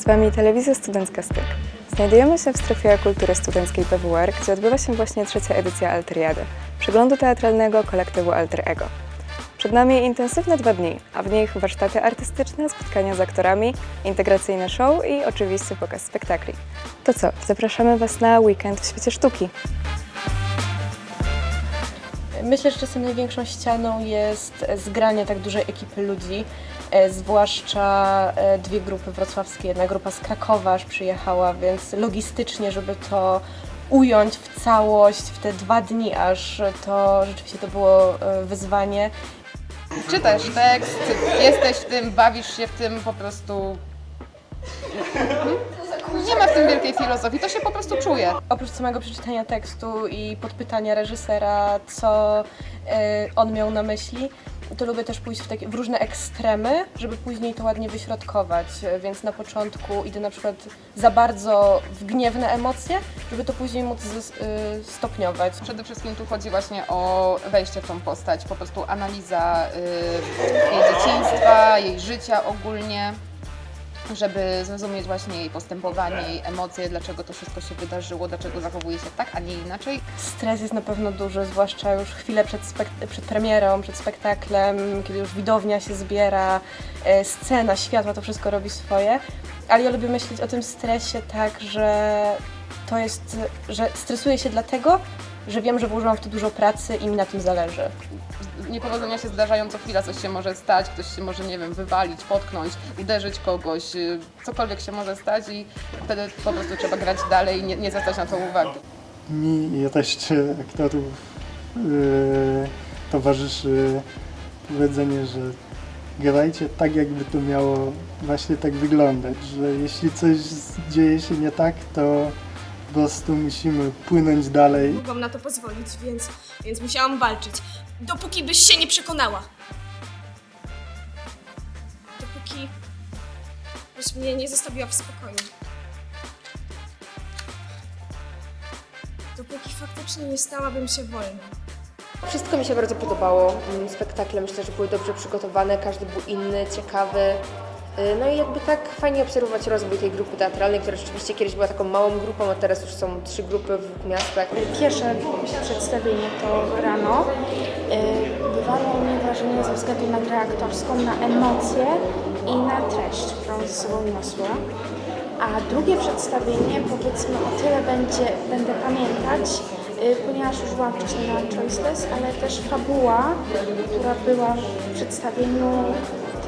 Z Wami Telewizja Studencka Styk. Znajdujemy się w strefie kultury studenckiej PWR, gdzie odbywa się właśnie trzecia edycja Alteriady, przeglądu teatralnego kolektywu Alter Ego. Przed nami intensywne dwa dni, a w nich warsztaty artystyczne, spotkania z aktorami, integracyjne show i oczywiście pokaz spektakli. To co, zapraszamy Was na weekend w świecie sztuki. Myślę, że czasem największą ścianą jest zgranie tak dużej ekipy ludzi, e, zwłaszcza e, dwie grupy wrocławskie. Jedna grupa z Krakowa aż przyjechała, więc logistycznie, żeby to ująć w całość w te dwa dni aż, to rzeczywiście to było e, wyzwanie. czytasz tekst, jesteś w tym, bawisz się w tym, po prostu. Nie ma w tym wielkiej filozofii, to się po prostu czuje. Oprócz samego przeczytania tekstu i podpytania reżysera, co e, on miał na myśli, to lubię też pójść w, takie, w różne ekstremy, żeby później to ładnie wyśrodkować. Więc na początku idę na przykład za bardzo w gniewne emocje, żeby to później móc zys- y, stopniować. Przede wszystkim tu chodzi właśnie o wejście w tą postać, po prostu analiza y, jej dzieciństwa, jej życia ogólnie, żeby zrozumieć właśnie jej postępowanie, jej emocje, dlaczego to wszystko się wydarzyło, dlaczego zachowuje się tak, a nie inaczej. Stres jest na pewno duży, zwłaszcza już chwilę przed, przed premierą, przed spektaklem, kiedy już widownia się zbiera, e, scena, światła, to wszystko robi swoje. Ale ja lubię myśleć o tym stresie tak, że to jest, że stresuję się dlatego, że wiem, że włożyłam w to dużo pracy i mi na tym zależy. Niepowodzenia się zdarzają co chwila, coś się może stać, ktoś się może, nie wiem, wywalić, potknąć, uderzyć kogoś, y, cokolwiek się może stać i wtedy po prostu trzeba grać dalej i nie, nie zwracać na to uwagi. Mi i reszcie aktorów yy, towarzyszy powiedzenie, że grajcie tak, jakby to miało właśnie tak wyglądać, że jeśli coś dzieje się nie tak, to po prostu musimy płynąć dalej. mogłam na to pozwolić, więc, więc musiałam walczyć. Dopóki byś się nie przekonała. Dopóki byś mnie nie zostawiła w spokoju. Dopóki faktycznie nie stałabym się wolna. Wszystko mi się bardzo podobało. Mm, Spektakle myślę, że były dobrze przygotowane, każdy był inny, ciekawy. Y, No i jakby tak fajnie obserwować rozwój tej grupy teatralnej, która rzeczywiście kiedyś była taką małą grupą, a teraz już są trzy grupy w miastach. Pierwsze przedstawienie to rano. Bywało u mnie wrażenie ze względu na grę aktorską, na emocje i na treść, którą ze sobą niosła. A drugie przedstawienie powiedzmy o tyle będzie, będę pamiętać, y, ponieważ już byłam wcześniej na Choiceless, ale też fabuła, która była w przedstawieniu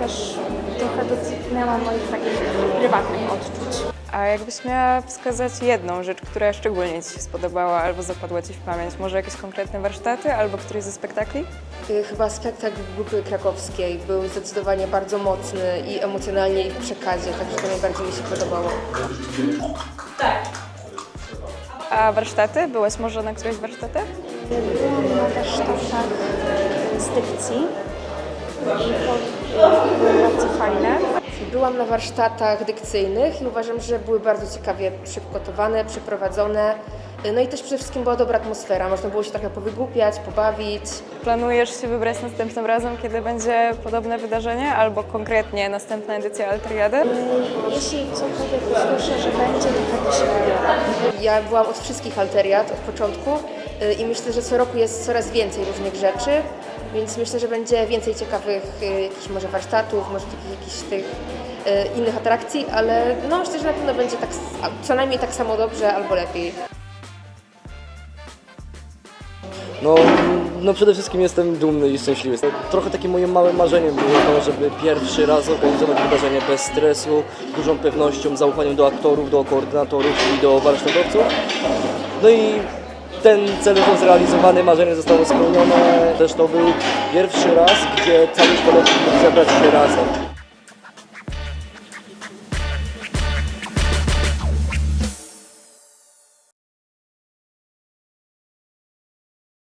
też trochę dotknęła moich takich prywatnych odczuć. A jakbyś miała wskazać jedną rzecz, która szczególnie Ci się spodobała albo zapadła Ci w pamięć, może jakieś konkretne warsztaty albo któryś ze spektakli? Y, Chyba spektakl grupy krakowskiej był zdecydowanie bardzo mocny i emocjonalnie i w przekazie, także to najbardziej mi się podobało. A warsztaty? Byłaś może na którejś warsztatach? Byłam na warsztatach z dykcji bardzo fajne. Byłam na warsztatach dykcyjnych i uważam, że były bardzo ciekawie przygotowane, przeprowadzone. No i też przede wszystkim była dobra atmosfera, można było się trochę powygłupiać, pobawić. Planujesz się wybrać następnym razem, kiedy będzie podobne wydarzenie albo konkretnie następna edycja Alteriady? Jeśli cokolwiek usłyszę, że będzie, to chętnie się wybiorę. Ja byłam od wszystkich alteriat od początku y, i myślę, że co roku jest coraz więcej różnych rzeczy, więc myślę, że będzie więcej ciekawych y, jakichś może warsztatów, może takich jakichś tych y, innych atrakcji, ale no myślę, że na pewno będzie tak, co najmniej tak samo dobrze albo lepiej. No, no przede wszystkim jestem dumny i szczęśliwy. Trochę takim moim małym marzeniem było to, żeby pierwszy raz organizować wydarzenie bez stresu, z dużą pewnością, zaufaniem do aktorów, do koordynatorów i do warsztatowców. No i ten cel został zrealizowany, marzenie zostało spełnione. Też to był pierwszy raz, gdzie cały kolektyw mógł zebrać się razem.